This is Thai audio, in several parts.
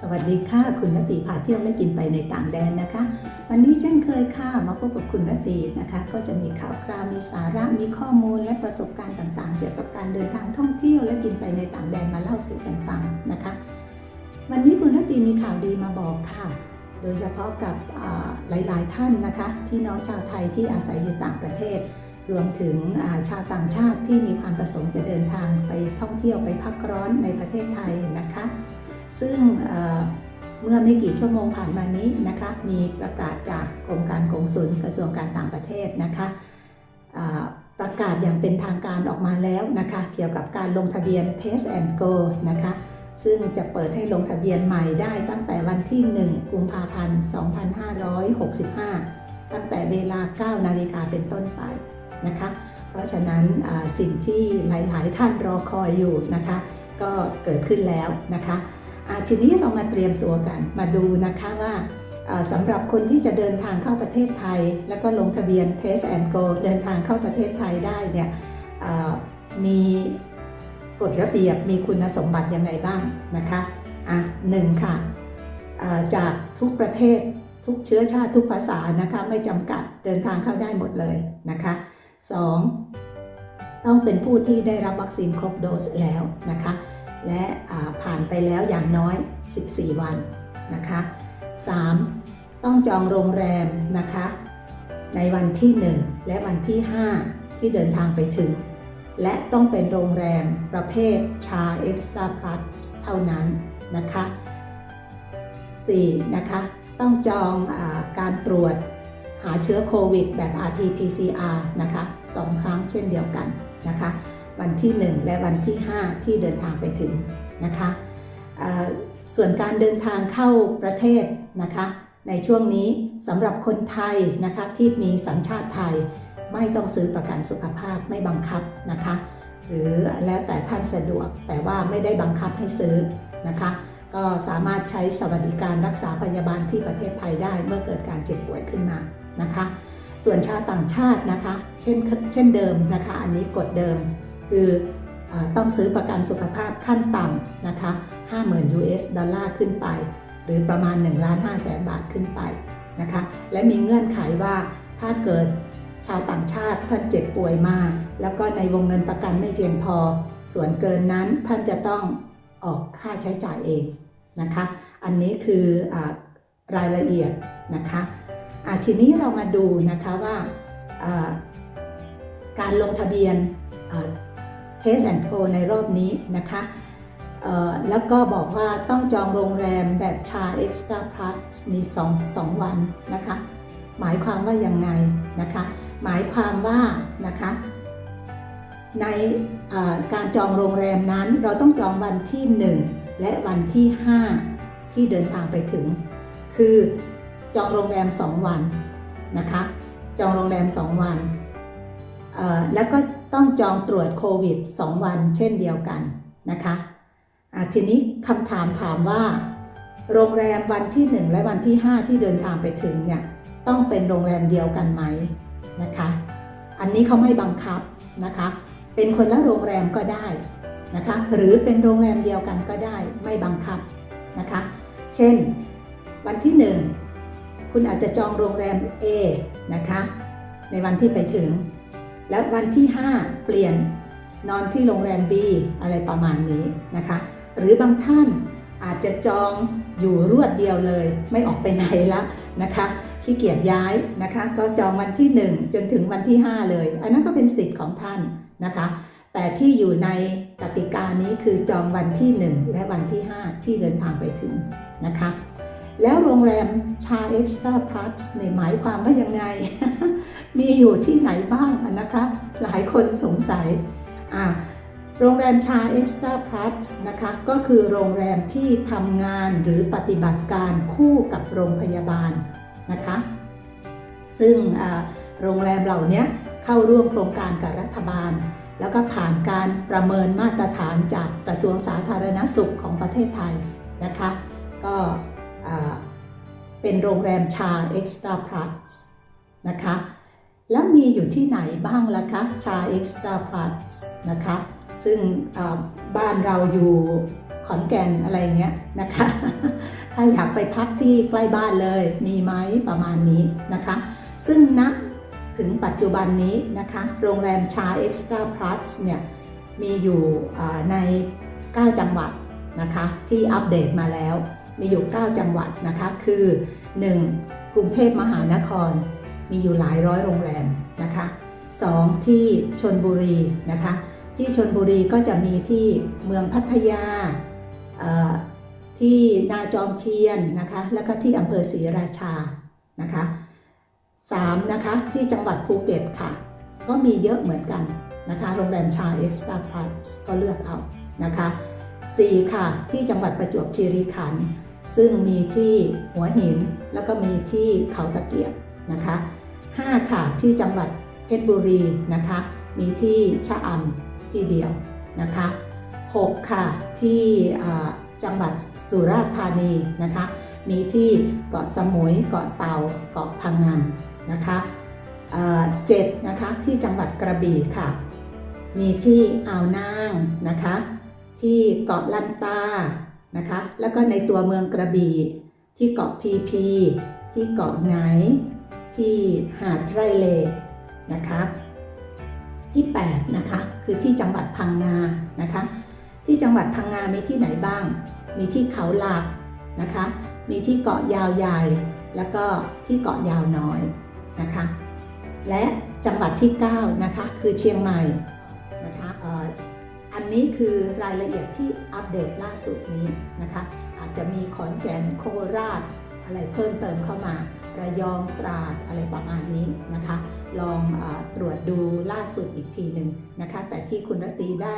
สวัสดีค่ะ คุณรตีพาเที่ยวและกินไปในต่างแดนนะคะ วันนี้เช่นเคยค่ะมาพบกับคุณรตีนะคะ ก็จะมีข่าวคราวมีสาระมีข้อมูลและประสบการณ์ต่างๆ เกี่ยวกับการเดินทางท่องเที่ยวและกินไปในต่างแดนมาเล่าสู่กันฟังนะคะ วันนี้คุณรตีมีข่าวดีมาบอกค่ะ โดยเฉพาะกับหลายๆ ท่านนะคะ พี่น้องชาวไทยที่อาศัยอยู่ต่างประเทศ รวมถึงาชาวต่างชาติที่มีความประสงค์จะเดินทางไปท่องเที่ยวไปพักร้อนในประเทศไทยนะคะ ซึ่งเมื่อไม่กี่ชั่วโมงผ่านมานี้นะคะ มีประกาศจากกรมการกงสุลกระทรวงการต่างประเทศนะคะประกาศอย่างเป็นทางการออกมาแล้วนะคะ เกี่ยวกับการลงทะเบียน Test and Go นะคะ ซึ่งจะเปิดให้ลงทะเบียนใหม่ได้ตั้งแต่วันที่ 1 กุมภาพันธ์ 2565 ตั้งแต่เวลา 9 นาฬิกาเป็นต้นไปนะคะ เพราะฉะนั้นสิ่งที่หลาย ๆ ท่านรอคอยอยู่นะคะ ก็เกิดขึ้นแล้วนะคะ ทีนี้เรามาเตรียมตัวกันมาดูนะคะว่าสำหรับคนที่จะเดินทางเข้าประเทศไทย แล้วก็ลงทะเบียน Test and Go เดินทางเข้าประเทศไทยได้เนี่ยมีกฎระเบียบมีคุณสมบัติยังไงบ้างนะคะอะหนึ่งค่ะจากทุกประเทศทุกเชื้อชาติทุกภาษานะคะไม่จำกัดเดินทางเข้าได้หมดเลยนะคะ 2. ต้องเป็นผู้ที่ได้รับวัคซีนครบโดสแล้วนะคะ และผ่านไปแล้วอย่างน้อย 14 วันนะคะ 3. ต้องจองโรงแรมนะคะ ในวันที่ 1 และวันที่ 5 ที่เดินทางไปถึง และต้องเป็นโรงแรมประเภทชาเอ็กซ์ตร้าพลัสเท่านั้นนะคะ 4. นะคะ ต้องจองอการตรวจหาเชื้อโควิดแบบ RT-PCR นะคะสองครั้งเช่นเดียวกันนะคะ วันที่ 1 และวันที่ 5 ที่เดินทางไปถึงนะคะส่วนการเดินทางเข้าประเทศนะคะในช่วงนี้สำหรับคนไทยนะคะที่มีสัญชาติไทย ไม่ต้องซื้อประกันสุขภาพไม่บังคับนะคะหรือแล้วแต่ท่านสะดวกแต่ว่าไม่ได้บังคับให้ซื้อนะคะก็สามารถใช้สวัสดิการรักษาพยาบาลที่ประเทศไทยได้เมื่อเกิดการเจ็บป่วยขึ้นมานะคะ ส่วนชาวต่างชาตินะคะ เช่นเช่นเดิมนะคะ อันนี้กฎเดิม คืออต้องซื้อประกันสุขภาพขั้นต่ำนะคะ 50,000 US ดอลลาร์ขึ้นไป หรือประมาณ1ล้าน5แสนบาทขึ้นไปนะคะ และมีเงื่อนไขว่าถ้าเกิดชาวต่างชาติท่านเจ็บป่วยมา แล้วก็ในวงเงินประกันไม่เพียงพอ ส่วนเกินนั้นท่านจะต้องออกค่าใช้จ่ายเองนะคะ อันนี้คืออรายละเอียดนะคะทีนี้เรามาดูนะคะว่าการลงทะเบียน เทสแอนโ o ในรอบนี้นะคะแล้วก็บอกว่าต้องจองโรงแรมแบบชาเอ็กซ์ตร้าพลัสใน2 2วันนะคะ หมายความว่ายังไงนะคะ หมายความว่านะคะในการจองโรงแรมนั้นเราต้องจองวันที่ 1 และวันที่ 5 ที่เดินทางไปถึง คือจองโรงแรม 2 วันนะคะ จองโรงแรม 2 วันแล้วก็ ต้องจองตรวจโควิด 2 วันเช่นเดียวกันนะคะอะทีนี้คำถามถามว่า โรงแรมวันที่ 1 และวันที่ 5 ที่เดินทางไปถึงเนี่ยต้องเป็นโรงแรมเดียวกันไหมนะคะ อันนี้เขาไม่บังคับนะคะ เป็นคนละโรงแรมก็ได้นะคะ หรือเป็นโรงแรมเดียวกันก็ได้ไม่บังคับนะคะ เช่น วันที่ 1 คุณอาจจะจองโรงแรม A นะคะ ในวันที่ไปถึง แล้ววันที่ 5 เปลี่ยนนอนที่โรงแรม B อะไรประมาณนี้นะคะ หรือบางท่านอาจจะจองอยู่รวดเดียวเลย ไม่ออกไปไหนละนะคะขี้เกียจย้ายนะคะ ก็จองวันที่ 1 จนถึงวันที่ 5 เลย อันนั้นก็เป็นสิทธิ์ของท่านนะคะ แต่ที่อยู่ในกติกานี้คือจองวันที่ 1 และวันที่ 5 ที่เดินทางไปถึงนะคะ แล้วโรงแรมชาเอ็กซ์ตร้าพลัสในหมายความว่ายังไง มีอยู่ที่ไหนบ้างนะคะ หลายคนสงสัยอ่าโรงแรมชาเอ็กซ์ตร้าพลัสนะคะ ก็คือโรงแรมที่ทำงานหรือปฏิบัติการคู่กับโรงพยาบาลนะคะ ซึ่งโรงแรมเหล่านี้เข้าร่วมโครงการกับรัฐบาล แล้วก็ผ่านการประเมินมาตรฐานจากกระทรวงสาธารณสุขของประเทศไทยนะคะ ก็ เป็นโรงแรมชาเอ็กซ์ตร้าพลัสนะคะ แล้วมีอยู่ที่ไหนบ้างล่ะคะ ชาเอ็กซ์ตร้าพลัสนะคะ ซึ่งบ้านเราอยู่ขอนแก่นอะไรเงี้ยนะคะ ถ้าอยากไปพักที่ใกล้บ้านเลย มีไหมประมาณนี้นะคะ ซึ่งณถึงปัจจุบันนี้นะคะ โรงแรมชา Extra Plus เนี่ย มีอยู่ใน 9 จังหวัดนะคะ ที่อัปเดตมาแล้ว มีอยู่ 9 จังหวัดนะคะคือ 1. กรุงเทพมหานคร มีอยู่หลายร้อยโรงแรมนะคะ 2. ที่ชนบุรีนะคะ ที่ชนบุรีก็จะมีที่เมืองพัทยาที่นาจอมเทียนนะคะ แล้วก็ที่อำเภอศรีราชานะคะ 3. นะคะที่จังหวัดภูเก็ตค่ะ ก็มีเยอะเหมือนกันนะคะโรงแรมชา Extra Plus ก็เลือกเอานะคะ 4. ค่ะที่จังหวัดประจวบคีรีขันธ์ ซึ่งมีที่หัวหินแล้วก็มีที่เขาตะเกียบนะคะ 5. ค่ะที่จังหวัดเพชรบุรีนะคะมีที่ชะอำที่เดียวนะคะ 6. ค่ะที่จังหวัดสุราษฎร์ธานีนะคะมีที่เกาะสมุยเกาะเต่าเกาะพังงานนะคะเจ็ดนะคะที่จังหวัดกระบี่ค่ะ มีที่อ่าวนางนะคะ ที่เกาะลันตา นะคะ แล้วก็ในตัวเมืองกระบี่ที่เกาะพีพี ที่เกาะไหงที่หาดไรเลนะคะ ที่8นะคะคือที่จังหวัดพังงานะคะ ที่จังหวัดพังงา มีที่ไหนบ้าง มีที่เขาหลักนะคะ มีที่เกาะยาวใหญ่ แล้วก็ที่เกาะยาวน้อยนะคะ และจังหวัดที่9นะคะคือเชียงใหม่ นี้คือรายละเอียดที่อัปเดตล่าสุดนี้นะคะ อาจจะมีขอนแก่นโคราช อะไรเพิ่มเติมเข้ามา ระยองตราดอะไรประมาณนี้นะคะ ลองอตรวจดูล่าสุดอีกทีหนึ่งนะคะ แต่ที่คุณรตีได้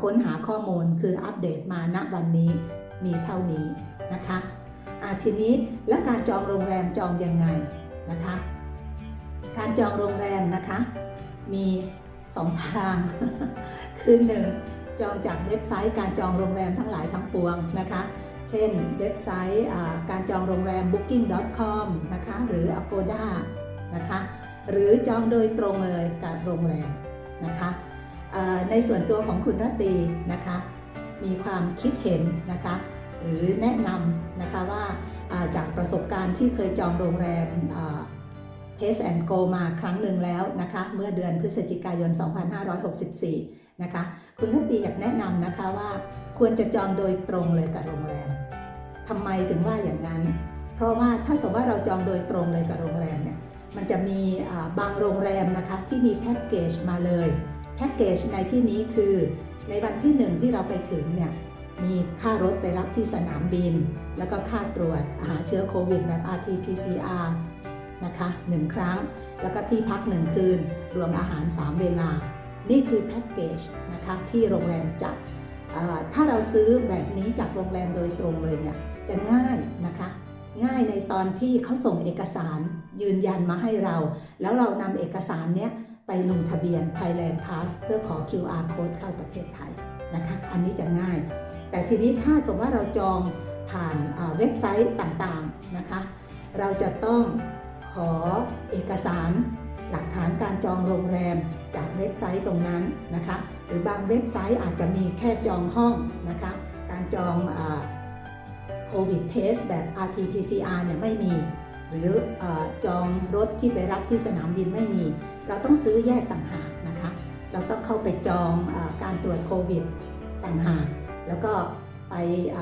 ค้นหาข้อมูลคืออัปเดตมาณวันนี้มีเท่านี้นะคะอาทีนี้แล้วการจองโรงแรมจองยังไงนะคะ การจองโรงแรมนะคะ มี สองทาง คือหนึ่งจองจากเว็บไซต์การจองโรงแรมทั้งหลายทั้งปวงนะคะ เช่นเว็บไซต์การจองโรงแรม booking.com นะคะ หรือ agoda นะคะ หรือจองโดยตรงเลยกับโรงแรมนะคะในส่วนตัวของคุณรตีนะคะ มีความคิดเห็นนะคะ หรือแนะนำนะคะว่าจากประสบการณ์ที่เคยจองโรงแรม เทสแอนโกมาครั้งหนึ่งแล้วนะคะ เมื่อเดือนพฤศจิกายน 2564 นะคะ คุณรตตีอยากแนะนำนะคะว่า ควรจะจองโดยตรงเลยกับโรงแรมทำไมถึงว่าอย่างนั้น เพราะว่าถ้าสมมติว่าเราจองโดยตรงเลยกับโรงแรมเนี่ย มันจะมีบางโรงแรมนะคะที่มีแพ็กเกจมาเลย แพ็กเกจในที่นี้คือในวันที่หนึ่งที่เราไปถึงเนี่ยมีค่ารถไปรับที่สนามบิน แล้วก็ค่าตรวจหาเชื้อโควิดแบบ RT-PCR นะคะหนึ่งครั้ง แล้วก็ที่พักหนึ่งคืน รวมอาหาร 3 เวลา นี่คือแพ็กเกจนะคะที่โรงแรมจัดถ้าเราซื้อแบบนี้จากโรงแรมโดยตรงเลยเนี่ยจะง่ายนะคะง่ายในตอนที่เขาส่งเอกสารยืนยันมาให้เรา แล้วเรานำเอกสารเนี้ยไปลงทะเบียน Thailand Pass เพื่อขอ QR code เข้าประเทศไทยนะคะ อันนี้จะง่าย แต่ทีนี้ถ้าสมมติว่าเราจองผ่านเว็บไซต์ต่างๆนะคะ เราจะต้อง อเอกสารหลักฐานการจองโรงแรมจากเว็บไซต์ตรงนั้นนะคะ หรือบางเว็บไซต์อาจจะมีแค่จองห้องนะคะ การจองโควิดเทสแบบ RT-PCR เนี่ยไม่มี หรืออจองรถที่ไปรับที่สนามบินไม่มี เราต้องซื้อแยกต่างหากนะคะ เราต้องเข้าไปจองอการตรวจโควิดต่างหาก แล้วก็ไปอ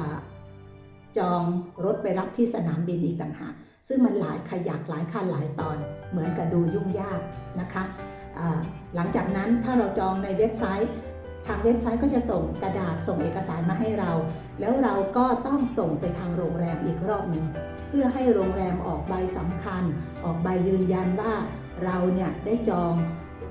จองรถไปรับที่สนามบินอีกต่างหาก ซึ่งมันหลายขยักหลายขั้นหลายตอนเหมือนกับดูยุ่งยากนะคะหลังจากนั้นถ้าเราจองในเว็บไซต์ ทางเว็บไซต์ก็จะส่งกระดาษส่งเอกสารมาให้เรา แล้วเราก็ต้องส่งไปทางโรงแรมอีกรอบหนึ่งเพื่อให้โรงแรมออกใบสำคัญ ออกใบยืนยันว่าเราเนี่ยได้จอง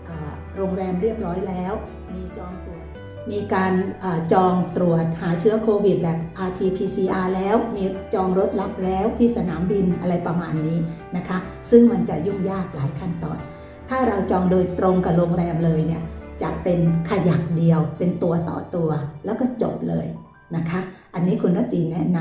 อโรงแรมเรียบร้อยแล้ว มีจองตรว มีการอจองตรวจหาเชื้อโควิดแบบ RT-PCR แล้ว มีจองรถรับแล้วที่สนามบินอะไรประมาณนี้นะคะ ซึ่งมันจะยุ่งยากหลายขั้นตอน ถ้าเราจองโดยตรงกับโรงแรมเลยเนี่ยจะเป็นขยักเดียวเป็นตัวต่อตัวแล้วก็จบเลยนะคะ อันนี้คุณรตีแนะน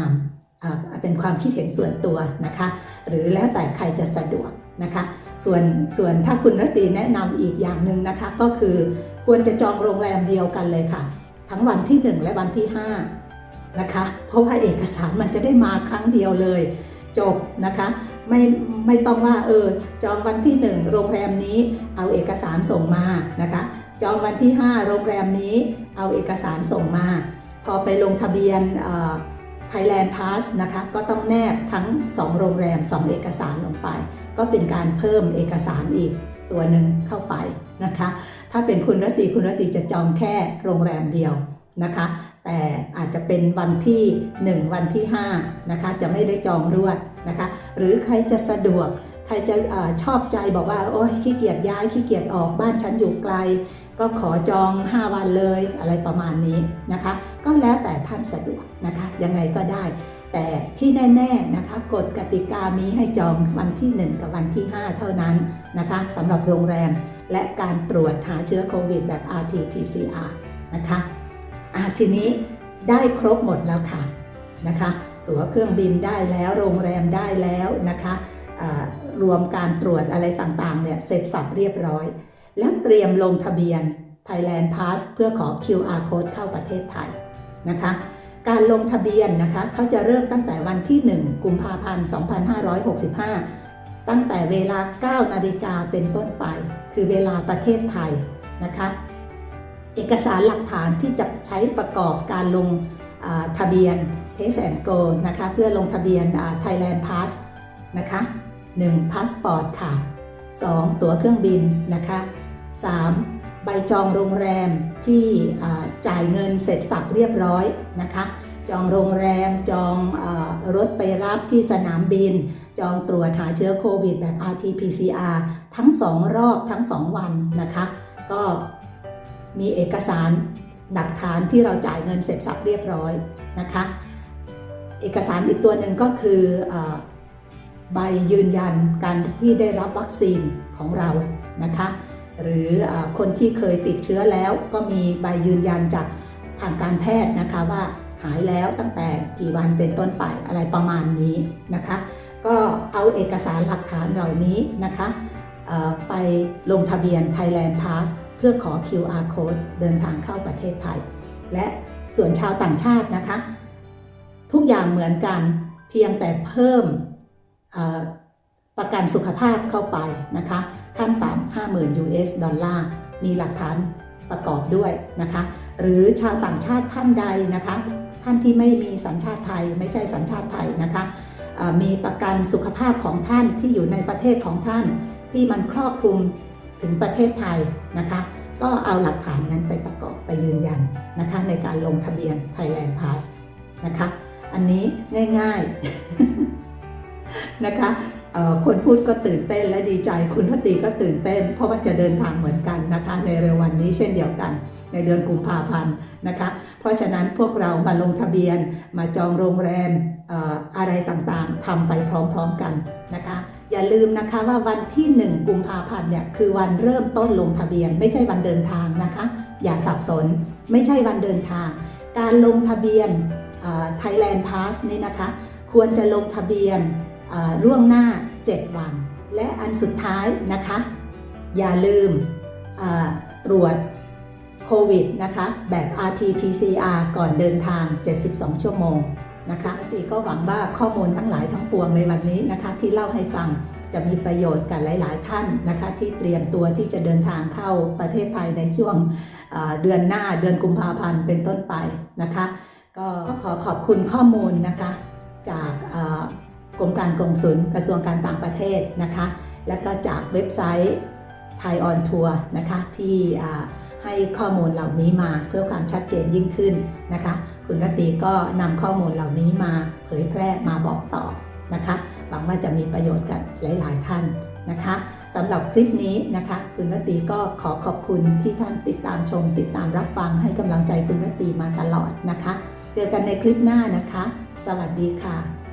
ำเป็นความคิดเห็นส่วนตัวนะคะ หรือแล้วแต่ใครจะสะดวกนะคะ ส่วนส่วนถ้าคุณรตีแนะนำอีกอย่างหนึ่งนะคะก็คือ ควรจะจองโรงแรมเดียวกันเลยค่ะ ทั้งวันที่ 1 และวันที่ 5 นะคะ เพราะว่าเอกสารมันจะได้มาครั้งเดียวเลย จบนะคะไม่ไม่ต้องว่าเออจองวันที่ 1 โรงแรมนี้เอาเอกสารส่งมานะคะ จองวันที่ 5 โรงแรมนี้เอาเอกสารส่งมา พอไปลงทะเบียนเอ่อ Thailand Pass นะคะ ก็ต้องแนบทั้ง 2 โรงแรม 2 เอกสารลงไป ก็เป็นการเพิ่มเอกสารอีกตัวหนึ่งเข้าไปนะคะ ถ้าเป็นคุณรตรีคุณรตรีจะจองแค่โรงแรมเดียวนะคะ แต่อาจจะเป็นวันที่ 1 วันที่ 5 นะคะ จะไม่ได้จองรวดนะคะ หรือใครจะสะดวกใครจะออชอบใจบอกว่าโอ้ยขี้เกียจย้ายขี้เกียจออกบ้านฉันอยู่ไกล ก็ขอจอง 5 วันเลยอะไรประมาณนี้นะคะ ก็แล้วแต่ท่านสะดวกนะคะ ยังไงก็ได้ แต่ที่แน่ๆนะคะกฎกติกามีให้จองวันที่ 1 กับวันที่ 5 เท่านั้นนะคะสำหรับโรงแรม และการตรวจหาเชื้อโควิดแบบ RT-PCR นะคะอะทีนี้ได้ครบหมดแล้วค่ะนะคะตั๋วเครื่องบินได้แล้วโรงแรมได้แล้วนะคะรวมการตรวจอะไรต่างๆเนี่ยเสร็จสับเรียบร้อย แล้วเตรียมลงทะเบียน Thailand Pass เพื่อขอ QR Code เข้าประเทศไทยนะคะ การลงทะเบียนนะคะเขาจะเริ่มตั้งแต่วันที่ 1 กุมภาพันธ์ 2565 ตั้งแต่เวลา 9 นาฬิกาเป็นต้นไป คือเวลาประเทศไทยนะคะ เอกสารหลักฐานที่จะใช้ประกอบการลงทะเบียน Test and Go นะคะเพื่อลงทะเบียนอ่า Thailand Pass นะคะ 1. พาสปอร์ตค่ะ 2. ตั๋วเครื่องบินนะคะ 3. ใบจองโรงแรมที่จ่ายเงินเสร็จสับเรียบร้อยนะคะ จองโรงแรมจองอรถไปรับที่สนามบิน จองตรวจหาเชื้อโควิดแบบ RT-PCR ทั้ง 2 รอบทั้ง 2 วันนะคะ ก็มีเอกสารหลักฐานที่เราจ่ายเงินเสร็จสับเรียบร้อยนะคะ เอกสารอีกตัวหนึ่งก็คืออใบยืนยันการที่ได้รับวัคซีนของเรานะคะ หรืออคนที่เคยติดเชื้อแล้วก็มีใบยืนยันจากทางการแพทย์นะคะว่าหายแล้วตั้งแต่กี่วันเป็นต้นไปอะไรประมาณนี้นะคะ ก็เอาเอกสารหลักฐานเหล่านี้นะคะไปลงทะเบียน Thailand Pass เพื่อขอ QR Code เดินทางเข้าประเทศไทย และส่วนชาวต่างชาตินะคะ ทุกอย่างเหมือนกันเพียงแต่เพิ่มประกันสุขภาพเข้าไปนะคะ ขั้นต่ำ50,000 US ดอลลาร์ มีหลักฐานประกอบด้วยนะคะ หรือชาวต่างชาติท่านใดนะคะ ท่านที่ไม่มีสัญชาติไทย ไม่ใช่สัญชาติไทยนะคะ มีประกันสุขภาพของท่านที่อยู่ในประเทศของท่าน ที่มันครอบคลุมถึงประเทศไทยนะคะ ก็เอาหลักฐานนั้นไปประกอบไปยืนยันนะคะ ในการลงทะเบียน Thailand Pass นะคะ อันนี้ง่ายๆนะคะ คนพูดก็ตื่นเต้นและดีใจคุณพัตตีก็ตื่นเต้น เพราะว่าจะเดินทางเหมือนกันนะคะ ในเร็ววันนี้เช่นเดียวกัน ในเดือนกุมภาพันธ์นะคะ เพราะฉะนั้นพวกเรามาลงทะเบียนมาจองโรงแรมออะไรต่างๆทำไปพร้อมๆกันนะคะ อย่าลืมนะคะว่าวันที่ 1 กุมภาพันธ์เนี่ยคือวันเริ่มต้นลงทะเบียน ไม่ใช่วันเดินทางนะคะ อย่าสับสนไม่ใช่วันเดินทาง การลงทะเบียน Thailand Pass นี่นะคะ ควรจะลงทะเบียน ล่วงหน้า 7 วัน และอันสุดท้ายนะคะ อย่าลืมตรวจโควิดนะคะแบบ RT-PCR ก่อนเดินทาง 72 ชั่วโมงนะคะตีก็หวังว่าข้อมูลทั้งหลายทั้งปวงในวันนี้นะคะ ที่เล่าให้ฟังจะมีประโยชน์กับหลาย ๆ ท่านนะคะ ที่เตรียมตัวที่จะเดินทางเข้าประเทศไทยในช่วงเดือนหน้าเดือนกุมภาพันธ์เป็นต้นไปนะคะ ก็ขอขอบคุณข้อมูลนะคะจาก กรมการกงสุลกระทรวงการต่างประเทศนะคะ และก็จากเว็บไซต์ไทยออนทัวร์นะคะที่ให้ข้อมูลเหล่านี้มาเพื่อความชัดเจนยิ่งขึ้นนะคะ คุณรตีก็นำข้อมูลเหล่านี้มาเผยแพร่มาบอกต่อนะคะหวังว่าจะมีประโยชน์กับหลาย ๆ ท่านนะคะสำหรับคลิปนี้นะคะคุณรตีก็ขอขอบคุณที่ท่านติดตามชม ติดตามรับฟังให้กำลังใจคุณรตีมาตลอดนะคะ เจอกันในคลิปหน้านะคะ สวัสดีค่ะ